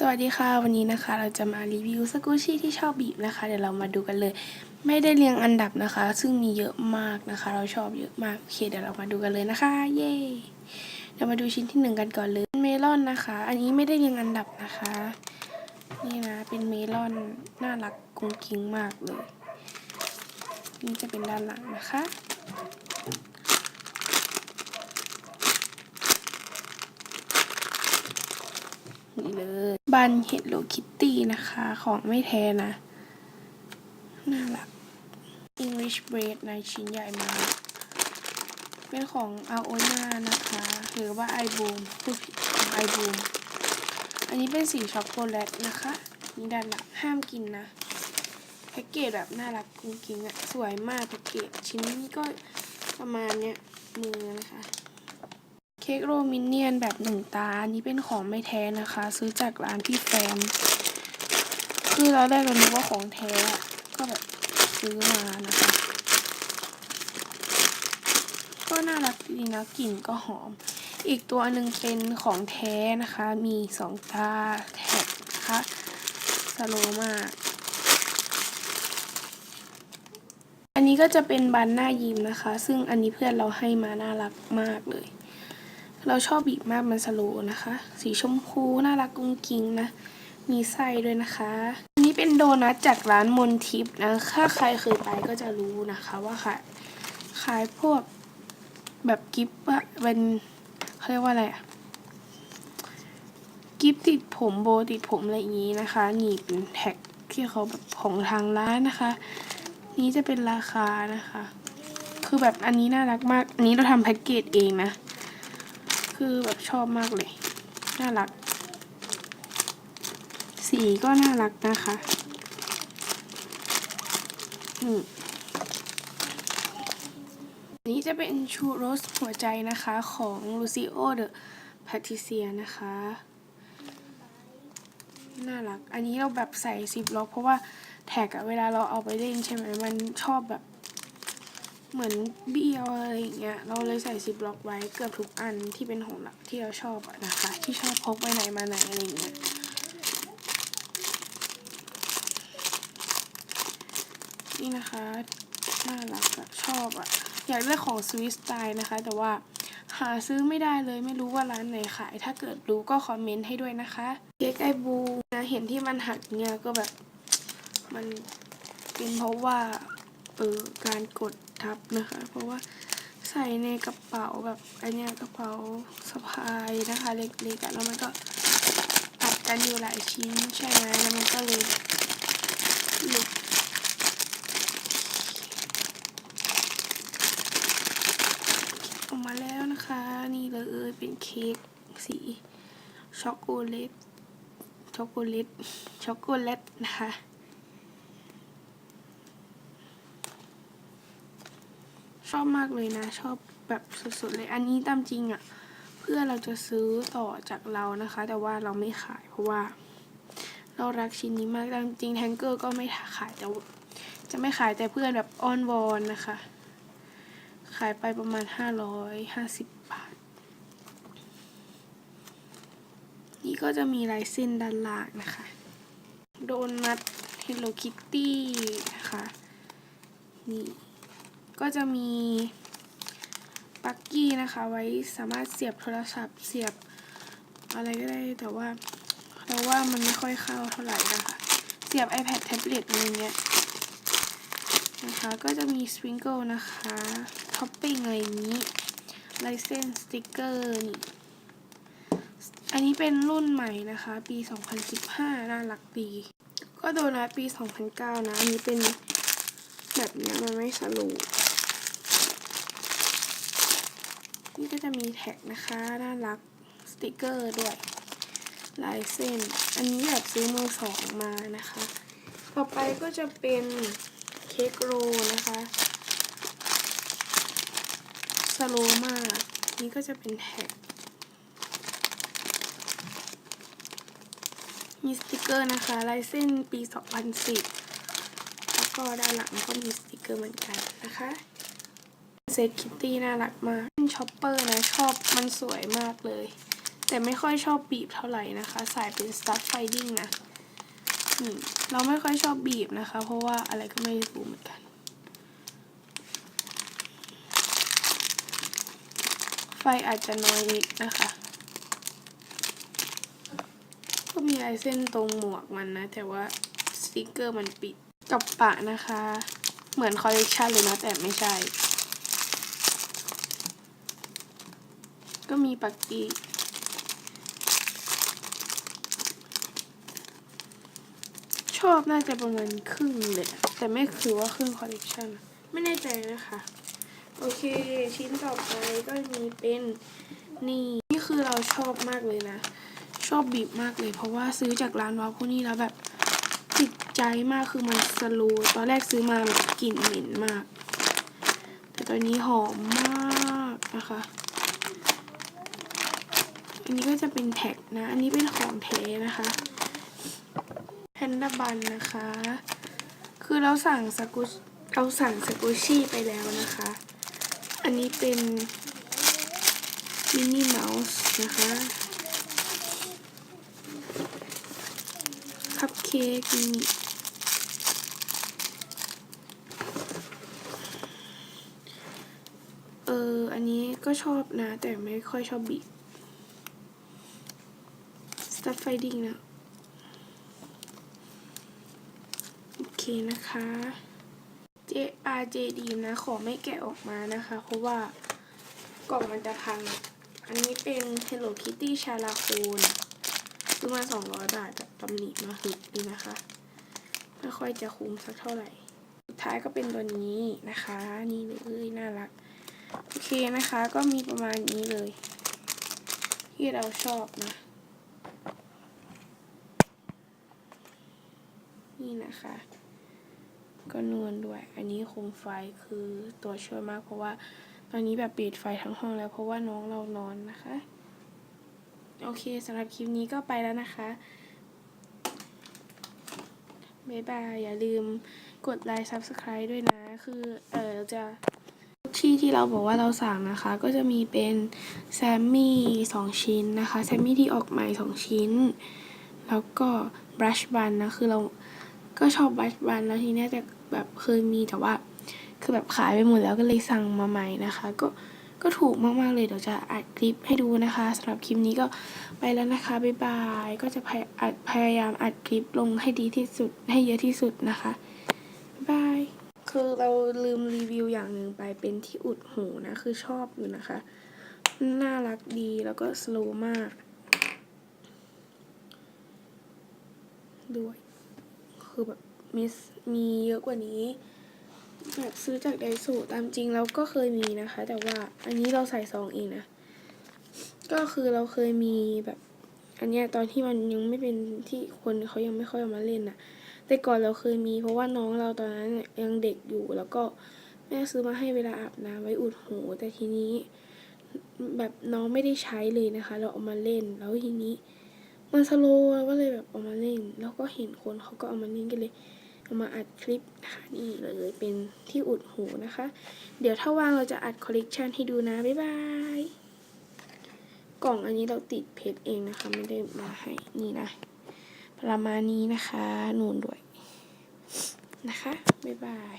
สวัสดีค่ะ วันนี้นะคะเราจะมารีวิวสกูชี่ที่ชอบบีบนะคะ เดี๋ยวเรามาดูกันเลย ไม่ได้เรียงอันดับนะคะ ซึ่งมีเยอะมากนะคะ เราชอบเยอะมากโอเคเดี๋ยวเรามาดูกันเลยนะคะ เย้เดี๋ยวมาดูชิ้นที่หนึ่งกันก่อนเลยเมลอนนะคะ อันนี้ไม่ได้เรียงอันดับนะคะ นี่นะเป็นเมลอนน่ารักกุ้งกิ้งมากเลย นี่จะเป็นด้านหลังนะคะ นี่เลยบันเฮ l โลคิตตี้นะคะ ของไม่แท้นะ น่ารัก English Bread ในชิ้นใหญ่มากเป็นของอาโอนานะคะ หรือว่าไอบูมพูดผิดของไอบูมอันนี้เป็นสีช็อกโกแลตนะคะนี่ด้านหลังห้ามกินนะแพ็กเกจแบบน่ารักกุ้งกิ้งอะสวยมากแพ็กเกจชิ้นนี้ก็ประมาณเนี้ยมือนะคะ ค้กโรมินเนียนแบบหนึ่งตา อันนี้เป็นของไม่แท้นะคะ ซื้อจากร้านพี่แฟม คือเราได้กันรู้ว่าของแท้ ก็แบบซื้อมานะคะ ก็น่ารักดีนะกลิ่นก็หอม อีกตัวหนึ่งเป็นของแท้นะคะ มีสองตาแท็กนะคะสโลมากอันนี้ก็จะเป็นบันหน้ายิ้มนะคะ ซึ่งอันนี้เพื่อนเราให้มาน่ารักมากเลย เราชอบบีบมากมันสโลนะคะ สีชมพูน่ารักกุ้งกิ้งนะ มีไส้ด้วยนะคะ อันนี้เป็นโดนัทจากร้านมนทิพย์นะถ้าใครเคยไปก็จะรู้นะคะว่าขายขายพวกแบบกิฟต์อะเป็นเขาเรียกว่าอะไรอะกิฟต์ติดผมโบติดผมอะไรอย่างนี้นะคะหนีบเป็นแท็กที่เขาแบบของทางร้านนะคะ นี้จะเป็นราคานะคะ คือแบบอันนี้น่ารักมาก อันนี้เราทำแพ็กเกจเองนะ คือแบบชอบมากเลย น่ารัก สีก็น่ารักนะคะอืมนี้จะเป็นชูโรสหัวใจนะคะของลูซิโอเดอะแพทิเซียนะคะ น่ารัก อันนี้เราแบบใส่ซิปล็อกเพราะว่าแท็กอะเวลาเราเอาไปเล่นใช่ไหมมันชอบแบบ เหมือนเบี้ยวอะไรอย่างเงี้ยเราเลยใส่ซิปล็อกไว้เกือบทุกอันที่เป็นของหลักที่เราชอบอะนะคะ ที่ชอบพกไปไหนมาไหนอะไรอย่างเงี้ยนี่นะคะน่ารักอะชอบอะอยากได้ของสวิสไตล์นะคะ แต่ว่าหาซื้อไม่ได้เลยไม่รู้ว่าร้านไหนขาย ถ้าเกิดรู้ก็คอมเมนต์ให้ด้วยนะคะเค้กไอบูนะเห็นที่มันหักเนี่ยก็แบบ มันเป็นเพราะว่าเออการกด ทับนะคะ เพราะว่าใส่ในกระเป๋าแบบอันเนี้ยกระเป๋าสะพายนะคะ เล็กๆแล้วมันก็อัดกันอยู่หลายชิ้นใช่ไหมแล้วมันก็เลยหลุดออกมาแล้วนะคะ นี่เลยเป็นเค้กสีช็อกโกแลตช็อกโกแลตช็อกโกแลตนะคะ ชอบมากเลยนะ ชอบแบบสุดๆเลยอันนี้ตามจริงอะ่ะ เพื่อเราจะซื้อต่อจากเรานะคะ แต่ว่าเราไม่ขายเพราะว่า เรารักชิ้นนี้มากตามจริงแทงเกอร์ก็ไม่ขายแต่จะไม่ขายแต่เพื่อนแบบอ้อนวอนนะคะ ขายไปประมาณห้าร้อยห้าสิบบาท นี่ก็จะมีลายเส้นด้านล่างนะคะ โดนัท Hello Kitty นะคะ นี่ ก็จะมีปักกี้นะคะไว้สามารถเสียบโทรศัพท์เสียบอะไรก็ได้แต่ว่าเราว่ามันไม่ค่อยเข้าเท่าไหร่นะคะ เสียบ iPad tablet อะไรเงี้ยนะคะก็จะมีสปริงเกิลนะคะท็อปปิ้งอะไรอย่างนี้ลายเส้นสติกเกอร์นี่อันนี้เป็นรุ่นใหม่นะคะ ปี 2015 น่ารักดี ก็โดนัทปี 2009 นะ อันนี้เป็นแบบเนี้ยมันไม่สรุป นี่ก็จะมีแท็กนะคะ น่ารัก สติกเกอร์ด้วยลายเส้น อันนี้แบบซื้อมือสองมานะคะ ต่อไปก็จะเป็นเค้กโรนะคะสโลมาก นี่ก็จะเป็นแท็ก มีสติกเกอร์นะคะลายเส้นปี 2010 แล้วก็ด้านหลังก็มีสติกเกอร์เหมือนกันนะคะ เซตคิตตี้น่ารักมากเป็นช็อปเปอร์นะชอบมันสวยมากเลย แต่ไม่ค่อยชอบบีบเท่าไหร่นะคะ สายเป็น stuff finding นะนี่เราไม่ค่อยชอบบีบนะคะ เพราะว่าอะไรก็ไม่รู้เหมือนกัน ไฟอาจจะน้อยนิดนะคะ ก็มีลายเส้นตรงหมวกมันนะ แต่ว่าสติกเกอร์มันปิดกับปะนะคะ เหมือนคอลเลกชันเลยนะแต่ไม่ใช่ ก็มีปักกีชอบน่าจะประมาณครึ่งเลยอะแต่ไม่คือว่าครึ่งคอลเลกชันไม่แน่ใจนะคะ โอเค ชิ้นต่อไปก็มีเป็นนี่ นี่คือเราชอบมากเลยนะ ชอบบีบมากเลย เพราะว่าซื้อจากร้านวาพวกนี้แล้วแบบติดใจมากคือมันสโลว์ตอนแรกซื้อมาแบบกลิ่นเหม็นมาก แต่ตอนนี้หอมมากนะคะ อันนี้ก็จะเป็นแท็กนะ อันนี้เป็นของเทนะคะแพนด้าบันนะคะ คือเราสั่งสกุชเราสั่งสกุชี่ไปแล้วนะคะ อันนี้เป็นมินนี่เมาส์นะคะคัพเค้กนี่เออ อันนี้ก็ชอบนะ แต่ไม่ค่อยชอบบี บ Start Finding นะโอเคนะคะ J R J D นะ ขอไม่แกะออกมานะคะ เพราะว่ากล่องมันจะพัง อันนี้เป็น Hello Kitty ชาลาโคนซื้อมา 200 บาทจากตำหนิมาหิดดีนะคะ ไม่ค่อยจะคุ้มสักเท่าไหร่ สุดท้ายก็เป็นตัวนี้นะคะ นี่เลยน่ารัก โอเคนะคะ ก็มีประมาณนี้เลย ที่เราชอบนะ นี่นะคะ ก็นวลด้วย อันนี้โคมไฟคือตัวช่วยมากเพราะว่าตอนนี้แบบปิดไฟทั้งห้องแล้วเพราะว่าน้องเรานอนนะคะ โอเคสำหรับคลิปนี้ก็ไปแล้วนะคะบ๊ายบาย อย่าลืมกดไลค์ Subscribe ด้วยนะ คือเออจะที่ที่เราบอกว่าเราสั่งนะคะ ก็จะมีเป็นแซมมี่สองชิ้นนะคะ แซมมี่ที่ออกใหม่สองชิ้น แล้วก็บรัชบันนะ คือเรา ก็ชอบบรัชบันแล้วทีเนี้ยจะแบบเคยมีแต่ว่า คือแบบขายไปหมดแล้วก็เลยสั่งมาใหม่นะคะ ก็ก็ถูกมากๆเลยเดี๋ยวจะอัดคลิปให้ดูนะคะสำหรับคลิปนี้ก็ไปแล้วนะคะบ๊ายบายก็จะพยอัดพยายามอัดคลิปลงให้ดีที่สุดให้เยอะที่สุดนะคะบ๊ายบายคือเราลืมรีวิวอย่างหนึ่งไปเป็นที่อุดหูนะคือชอบอยู่นะคะ น่ารักดีแล้วก็สโลว์มากด้วย คือแบบมีมีเยอะกว่านี้ แบบซื้อจากไดโซตามจริงเราก็เคยมีนะคะ แต่ว่าอันนี้เราใส่ซองเองนะ ก็คือเราเคยมีแบบ อันเนี้ยตอนที่มันยังไม่เป็นที่คนเขายังไม่ค่อยเอามาเล่นน่ะ แต่ก่อนเราเคยมีเพราะว่าน้องเราตอนนั้นยังเด็กอยู่แล้วก็แม่ซื้อมาให้เวลาอาบน้ำไว้อุดหูแต่ทีนี้ แบบน้องไม่ได้ใช้เลยนะคะ เราเอามาเล่นแล้วทีนี้ มันสโลว์ก็เลยแบบเอามาเล่น แล้วก็เห็นคนเขาก็เอามาเล่นกันเลย เอามาอัดคลิปนะคะนี่เลยเป็นที่อุดหูนะคะ เดี๋ยวถ้าว่างเราจะอัดคอลเลกชันให้ดูนะ บ๊ายบาย กล่องอันนี้เราติดเพชรเองนะคะ ไม่ได้มาให้ นี่นะ ประมาณนี้นะคะ นูนด้วยนะคะ บ๊ายบาย